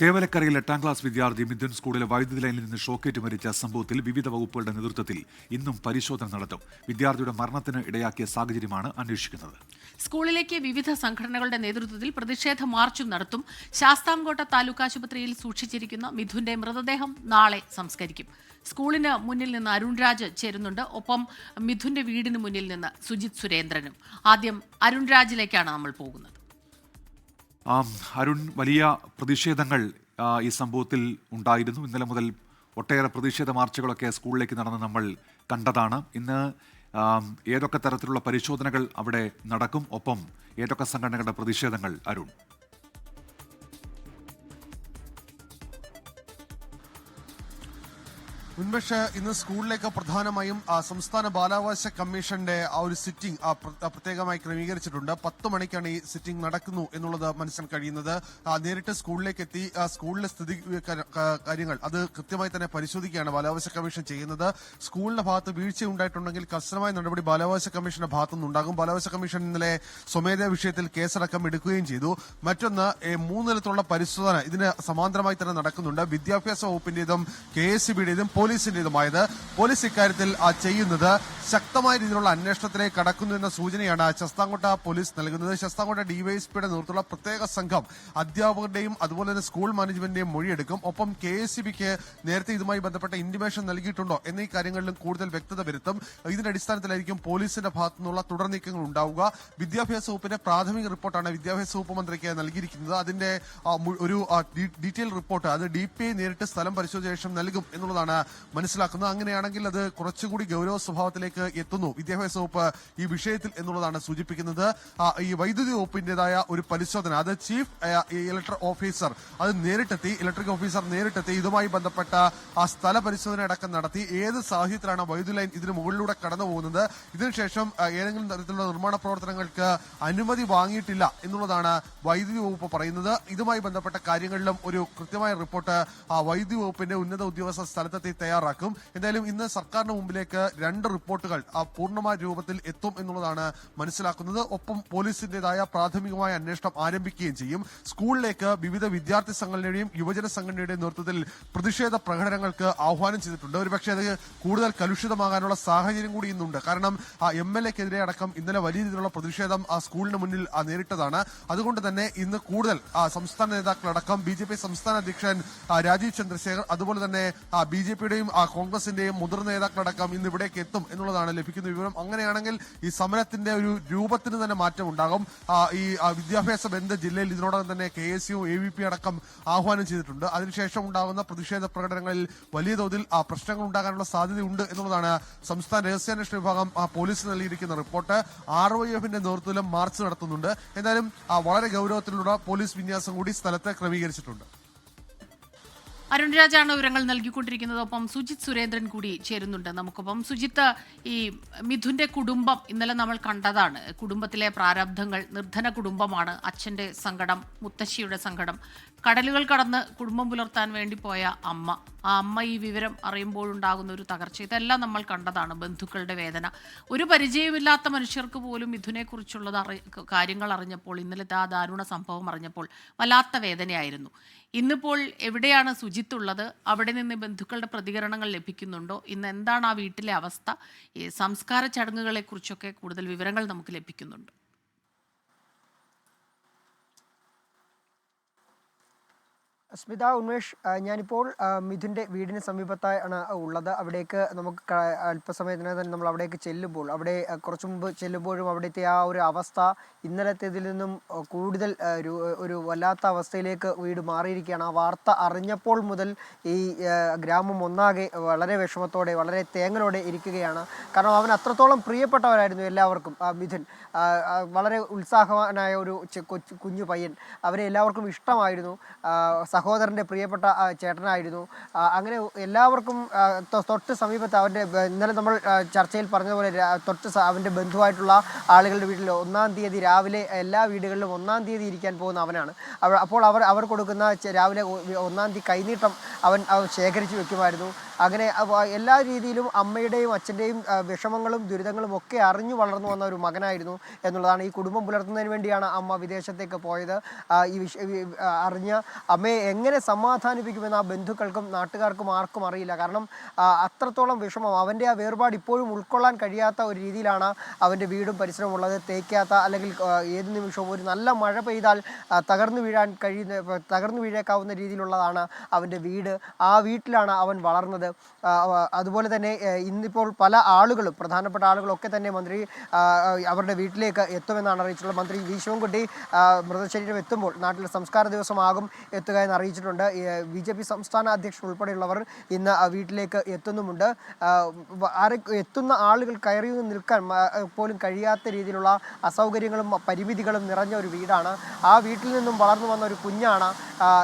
തേവലക്കരയിൽ എട്ടാം ക്ലാസ് വിദ്യാർത്ഥി മിഥുൻ സ്കൂളിലെ വൈദ്യുതി ലൈനിൽ നിന്ന് ഷോക്കേറ്റ് മരിച്ച സംഭവത്തിൽ വിവിധ വകുപ്പുകളുടെ നേതൃത്വത്തിൽ ഇന്നും പരിശോധന നടത്തും. വിദ്യാർത്ഥിയുടെ മരണത്തിന് ഇടയാക്കിയ സാഹചര്യമാണ് അന്വേഷിക്കുന്നത്. സ്കൂളിലേക്ക് വിവിധ സംഘടനകളുടെ നേതൃത്വത്തിൽ പ്രതിഷേധ മാർച്ചും നടത്തും. ശാസ്താംകോട്ട താലൂക്ക് ആശുപത്രിയിൽ സൂക്ഷിച്ചിരിക്കുന്ന മിഥുന്റെ മൃതദേഹം നാളെ സംസ്കരിക്കും. സ്കൂളിന് മുന്നിൽ നിന്ന് അരുൺരാജ് ചേരുന്നുണ്ട്. ഒപ്പം മിഥുന്റെ വീടിന് മുന്നിൽ നിന്ന് സുജിത് സുരേന്ദ്രനും. ആദ്യം അരുൺരാജിലേക്കാണ് നമ്മൾ പോകുന്നത്. അരുൺ വലിയ പ്രതിഷേധങ്ങൾ ഈ സംഭവത്തിൽ ഉണ്ടായിരുന്നു. ഇന്നലെ മുതൽ ഒട്ടേറെ പ്രതിഷേധ മാർച്ചുകളൊക്കെ സ്കൂളിലേക്ക് നടന്ന് നമ്മൾ കണ്ടതാണ്. ഇന്ന് ഏതൊക്കെ തരത്തിലുള്ള പരിശോധനകൾ അവിടെ നടക്കും? ഒപ്പം ഏതൊക്കെ സംഘടനകളുടെ പ്രതിഷേധങ്ങൾ അരുൺ? ഉന്മേഷ് ഇന്ന് സ്കൂളിലേക്ക് പ്രധാനമായും സംസ്ഥാന ബാലാവകാശ കമ്മീഷന്റെ ആ ഒരു സിറ്റിംഗ് പ്രത്യേകമായി ക്രമീകരിച്ചിട്ടുണ്ട്. പത്ത് മണിക്കാണ് ഈ സിറ്റിംഗ് നടക്കുന്നു എന്നുള്ളത് മനസ്സിലാൻ കഴിയുന്നത്. നേരിട്ട് സ്കൂളിലേക്ക് എത്തി സ്കൂളിലെ സ്ഥിതി കാര്യങ്ങൾ അത് കൃത്യമായി തന്നെ പരിശോധിക്കുകയാണ് ബാലാവകാശ കമ്മീഷൻ ചെയ്യുന്നത്. സ്കൂളിന്റെ ഭാഗത്ത് വീഴ്ച ഉണ്ടായിട്ടുണ്ടെങ്കിൽ കർശനമായ നടപടി ബാലാവകാശ കമ്മീഷന്റെ ഭാഗത്തുനിന്നുണ്ടാകും ബാലാവകാശ കമ്മീഷൻ ഇന്നലെ സ്വമേധയാ വിഷയത്തിൽ കേസടക്കം എടുക്കുകയും ചെയ്തു. മറ്റൊന്ന് മൂന്നിലത്തുള്ള മൂന്ന് പരിശോധന ഇതിന് സമാന്തരമായി തന്നെ നടക്കുന്നുണ്ട്. വിദ്യാഭ്യാസ വകുപ്പിന്റേതും കെ എസ് സി ബിയുടേതും പോലീസിന്റേതുമായത് പോലീസ് ഇക്കാര്യത്തിൽ ചെയ്യുന്നത് ശക്തമായ രീതിയിലുള്ള അന്വേഷണത്തിലേക്ക് കടക്കുന്നു എന്ന സൂചനയാണ് ശസ്താംകോട്ട പോലീസ് നൽകുന്നത്. ശസ്താംകോട്ട ഡിവൈഎസ്പിയുടെ നേതൃത്വത്തിലുള്ള പ്രത്യേക സംഘം അധ്യാപകരുടെയും അതുപോലെ തന്നെ സ്കൂൾ മാനേജ്മെന്റിന്റെയും മൊഴിയെടുക്കും. ഒപ്പം കെ എസ് ബിക്ക് നേരത്തെ ഇതുമായി ബന്ധപ്പെട്ട ഇന്റിമേഷൻ നൽകിയിട്ടുണ്ടോ എന്നീ കാര്യങ്ങളിലും കൂടുതൽ വ്യക്തത വരുത്തും. ഇതിന്റെ അടിസ്ഥാനത്തിലായിരിക്കും പോലീസിന്റെ ഭാഗത്തു നിന്നുള്ള തുടർ നീക്കങ്ങൾ ഉണ്ടാവുക. വിദ്യാഭ്യാസ വകുപ്പിന്റെ പ്രാഥമിക റിപ്പോർട്ടാണ് വിദ്യാഭ്യാസ വകുപ്പ് മന്ത്രിക്ക് നൽകിയിരിക്കുന്നത്. അതിന്റെ ഒരു ഡീറ്റെയിൽ റിപ്പോർട്ട് അത് ഡി നേരിട്ട് സ്ഥലം പരിശോധിച്ച ശേഷം നൽകും എന്നുള്ളതാണ് മനസ്സിലാക്കുന്നത്. അങ്ങനെയാണെങ്കിൽ അത് കുറച്ചുകൂടി ഗൗരവ സ്വഭാവത്തിലേക്ക് എത്തുന്നു. വിദ്യാഭ്യാസ വകുപ്പ് ഈ വിഷയത്തിൽ എന്നുള്ളതാണ് സൂചിപ്പിക്കുന്നത്. ഈ വൈദ്യുതി വകുപ്പിന്റേതായ ഒരു പരിശോധന. അത് ചീഫ് ഇലക്ട്രിക് ഓഫീസർ അത് നേരിട്ടെത്തി ഇലക്ട്രിക് ഓഫീസർ നേരിട്ടെത്തി ഇതുമായി ബന്ധപ്പെട്ട ആ സ്ഥല പരിശോധന അടക്കം നടത്തി. ഏത് സാഹചര്യത്തിലാണ് വൈദ്യുതി ലൈൻ ഇതിന് മുകളിലൂടെ കടന്നു പോകുന്നത്? ഇതിനുശേഷം ഏതെങ്കിലും തരത്തിലുള്ള നിർമ്മാണ പ്രവർത്തനങ്ങൾക്ക് അനുമതി വാങ്ങിയിട്ടില്ല എന്നുള്ളതാണ് വൈദ്യുതി വകുപ്പ് പറയുന്നത്. ഇതുമായി ബന്ധപ്പെട്ട കാര്യങ്ങളിലും ഒരു കൃത്യമായ റിപ്പോർട്ട് ആ, വൈദ്യുതി വകുപ്പിന്റെ ഉന്നത ഉദ്യോഗസ്ഥ സ്ഥലത്തെത്തി തയ്യാറാക്കും. എന്തായാലും ഇന്ന് സർക്കാരിന് മുമ്പിലേക്ക് രണ്ട് റിപ്പോർട്ടുകൾ ആ, പൂർണമായ രൂപത്തിൽ എത്തും എന്നുള്ളതാണ് മനസ്സിലാക്കുന്നത്. ഒപ്പം പോലീസിന്റേതായ പ്രാഥമികമായ അന്വേഷണം ആരംഭിക്കുകയും ചെയ്യും. സ്കൂളിലേക്ക് വിവിധ വിദ്യാർത്ഥി സംഘടനയുടെയും യുവജന സംഘടനയുടെയും നേതൃത്വത്തിൽ പ്രതിഷേധ പ്രകടനങ്ങൾക്ക് ആഹ്വാനം ചെയ്തിട്ടുണ്ട്. ഒരുപക്ഷെ അത് കൂടുതൽ കലുഷിതമാകാനുള്ള സാഹചര്യം കൂടി ഇന്നുണ്ട്. കാരണം ആ എം എൽ എക്കെതിരെ അടക്കം ഇന്നലെ വലിയ രീതിയിലുള്ള പ്രതിഷേധം ആ സ്കൂളിന് മുന്നിൽ നേരിട്ടതാണ്. അതുകൊണ്ട് തന്നെ ഇന്ന് കൂടുതൽ സംസ്ഥാന നേതാക്കളടക്കം ബി ജെ പി സംസ്ഥാന അധ്യക്ഷൻ രാജീവ് ചന്ദ്രശേഖർ അതുപോലെ തന്നെ ബി ജെ പിയുടെയും കോൺഗ്രസിന്റെയും മുതിർന്ന നേതാക്കളടക്കം ഇന്ന് ഇവിടേക്ക് എത്തും എന്നുള്ളതാണ് ലഭിക്കുന്ന വിവരം. അങ്ങനെയാണെങ്കിൽ ഈ സമരത്തിന്റെ ഒരു രൂപത്തിന് തന്നെ മാറ്റം ഉണ്ടാകും. ഈ വിദ്യാഭ്യാസ ബന്ധ ജില്ലയിൽ ഇതിനോടകം തന്നെ K S U A V P അടക്കം ആഹ്വാനം ചെയ്തിട്ടുണ്ട്. അതിനുശേഷം ഉണ്ടാകുന്ന പ്രതിഷേധ പ്രകടനങ്ങളിൽ വലിയ തോതിൽ പ്രശ്നങ്ങൾ ഉണ്ടാകാനുള്ള സാധ്യതയുണ്ട് എന്നുള്ളതാണ് സംസ്ഥാന രഹസ്യാന്വേഷണ വിഭാഗം ആ, പോലീസ് നൽകിയിരിക്കുന്ന റിപ്പോർട്ട്. ആർ വൈ എഫിന്റെ നേതൃത്വത്തിലും മാർച്ച് നടത്തുന്നുണ്ട്. എന്തായാലും വളരെ ഗൗരവത്തിലുള്ള പോലീസ് വിന്യാസം കൂടി സ്ഥലത്ത് ക്രമീകരിച്ചിട്ടുണ്ട്. അരുൺ രാജാണ് വിവരങ്ങൾ നൽകിക്കൊണ്ടിരിക്കുന്നത്. ഒപ്പം സുജിത് സുരേന്ദ്രൻ കൂടി ചേരുന്നുണ്ട്. നമുക്കൊപ്പം സുജിത്ത് ഈ മിഥുന്റെ കുടുംബം ഇന്നലെ നമ്മൾ കണ്ടതാണ്. കുടുംബത്തിലെ പ്രാരബ്ധങ്ങൾ നിർധന കുടുംബമാണ് അച്ഛന്റെ സങ്കടം മുത്തശ്ശിയുടെ സങ്കടം. കടലുകൾ കടന്ന് കുടുംബം പുലർത്താൻ വേണ്ടി പോയ അമ്മ. ആ അമ്മ ഈ വിവരം അറിയുമ്പോഴുണ്ടാകുന്ന ഒരു തകർച്ച. ഇതെല്ലാം നമ്മൾ കണ്ടതാണ്. ബന്ധുക്കളുടെ വേദന. ഒരു പരിചയമില്ലാത്ത മനുഷ്യർക്ക് പോലും മിഥുനെക്കുറിച്ചുള്ളത് അറി കാര്യങ്ങൾ അറിഞ്ഞപ്പോൾ ഇന്നലത്തെ ആ ദാരുണ സംഭവം അറിഞ്ഞപ്പോൾ വല്ലാത്ത വേദനയായിരുന്നു. ഇന്നിപ്പോൾ എവിടെയാണ് സുജിത്ത് ഉള്ളത് അവിടെ നിന്ന് ബന്ധുക്കളുടെ പ്രതികരണങ്ങൾ ലഭിക്കുന്നുണ്ടോ? ഇന്ന് എന്താണ് ആ വീട്ടിലെ അവസ്ഥ? സംസ്കാര ചടങ്ങുകളെക്കുറിച്ചൊക്കെ കൂടുതൽ വിവരങ്ങൾ നമുക്ക് ലഭിക്കുന്നുണ്ട്. സ്മിത ഉന്മേഷ് ഞാനിപ്പോൾ മിഥുന്റെ വീടിന് സമീപത്താണ് ഉള്ളത്. അവിടേക്ക് നമുക്ക് അല്പസമയത്തിനകം തന്നെ നമ്മൾ അവിടേക്ക് ചെല്ലുമ്പോൾ അവിടെ കുറച്ച് മുമ്പ് ചെല്ലുമ്പോഴും അവിടുത്തെ ആ ഒരു അവസ്ഥ ഇന്നലത്തേതിൽ നിന്നും കൂടുതൽ ഒരു വല്ലാത്ത അവസ്ഥയിലേക്ക് വീട് മാറിയിരിക്കുകയാണ്. ആ വാർത്ത അറിഞ്ഞപ്പോൾ മുതൽ ഈ ഗ്രാമം ഒന്നാകെ വളരെ വിഷമത്തോടെ വളരെ തേങ്ങലോടെ ഇരിക്കുകയാണ്. കാരണം അവൻ അത്രത്തോളം പ്രിയപ്പെട്ടവരായിരുന്നു എല്ലാവർക്കും മിഥുൻ. വളരെ ഉത്സാഹവാനായ ഒരു കൊച്ചു കുഞ്ഞു പയ്യൻ. അവരെ എല്ലാവർക്കും ഇഷ്ടമായിരുന്നു. ആ, സഹോദരന്റെ പ്രിയപ്പെട്ട ചേട്ടനായിരുന്നു. അങ്ങനെ എല്ലാവർക്കും തൊട്ട് സമീപത്ത് അവന്റെ ഇന്നലെ നമ്മൾ ചർച്ചയിൽ പറഞ്ഞതുപോലെ തൊട്ട് അവന്റെ ബന്ധുവായിട്ടുള്ള ആളുകളുടെ വീട്ടിൽ ഒന്നാം തീയതി രാവിലെ എല്ലാ വീടുകളിലും ഒന്നാം തീയതി ഇരിക്കാൻ പോകുന്ന അവനാണ്. അപ്പോൾ അവർ അവർ കൊടുക്കുന്ന രാവിലെ ഒന്നാം തീയതി കൈനീട്ടം അവൻ ശേഖരിച്ചു വെക്കുമായിരുന്നു. അങ്ങനെ എല്ലാ രീതിയിലും അമ്മയുടെയും അച്ഛന്റെയും വിഷമങ്ങളും ദുരിതങ്ങളും ഒക്കെ അറിഞ്ഞു വളർന്നു വന്ന ഒരു മകനായിരുന്നു എന്നുള്ളതാണ് ഈ കുടുംബം പുലർത്തുന്നതിന് വേണ്ടിയാണ് അമ്മ വിദേശത്തേക്ക് പോയത്. ഈ വിഷ അറിഞ്ഞ് അമ്മയെ എങ്ങനെ സമാധാനിപ്പിക്കുമെന്ന് ആ ബന്ധുക്കൾക്കും നാട്ടുകാർക്കും ആർക്കും അറിയില്ല. കാരണം അത്രത്തോളം വിഷമം അവന്റെ ആ വേർപാട് ഇപ്പോഴും ഉൾക്കൊള്ളാൻ കഴിയാത്ത ഒരു രീതിയിലാണ് അവന്റെ വീടും പരിസരവും ഉള്ളത്. തേക്കാത്ത അല്ലെങ്കിൽ ഏത് നിമിഷവും ഒരു നല്ല മഴ പെയ്താൽ തകർന്നു വീഴാൻ കഴിയുന്ന തകർന്നു വീഴേക്കാവുന്ന രീതിയിലുള്ളതാണ് അവന്റെ വീട്. ആ വീട്ടിലാണ് അവൻ വളർന്നത്. അവ- അതുപോലെ തന്നെ ഇന്നിപ്പോൾ പല ആളുകളും പ്രധാനപ്പെട്ട ആളുകളൊക്കെ തന്നെ മന്ത്രി അവരുടെ വീട്ടിലേക്ക് എത്തുമെന്നാണ് അറിയിച്ചിട്ടുള്ളത്. മന്ത്രി വി. ശിവൻകുട്ടി മൃതശരീരം എത്തുമ്പോൾ നാട്ടിൽ സംസ്കാര ദിവസമാകും എത്തുക എന്ന് അറിയിച്ചിട്ടുണ്ട്. ബി ജെ പി സംസ്ഥാന അധ്യക്ഷൻ ഉൾപ്പെടെയുള്ളവർ ഇന്ന് വീട്ടിലേക്ക് എത്തുന്നുമുണ്ട്. ആരെ എത്തുന്ന ആളുകൾ കയറി നിൽക്കാൻ പോലും കഴിയാത്ത രീതിയിലുള്ള അസൗകര്യങ്ങളും പരിമിതികളും നിറഞ്ഞ ഒരു വീടാണ്. ആ വീട്ടിൽ നിന്നും വളർന്നു വന്ന ഒരു കുഞ്ഞാണ്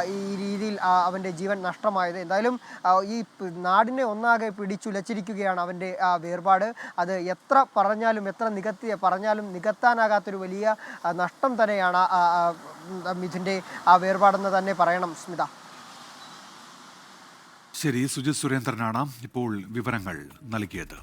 ഈ രീതിയിൽ അവന്റെ ജീവൻ നഷ്ടമായത്. എന്തായാലും ഈ നാടിനെ ഒന്നാകെ പിടിച്ചുലച്ചിരിക്കുകയാണ് അവന്റെ ആ വേർപാട്. അത് എത്ര പറഞ്ഞാലും എത്ര നികത്തി പറഞ്ഞാലും നികത്താനാകാത്തൊരു വലിയ നഷ്ടം തന്നെയാണ് മിഥുന്റെ ആ വേർപാടെന്ന് തന്നെ പറയണം സ്മിത. ശരി സുജിത് സുരേന്ദ്രനാണ് ഇപ്പോൾ വിവരങ്ങൾ നൽകിയത്.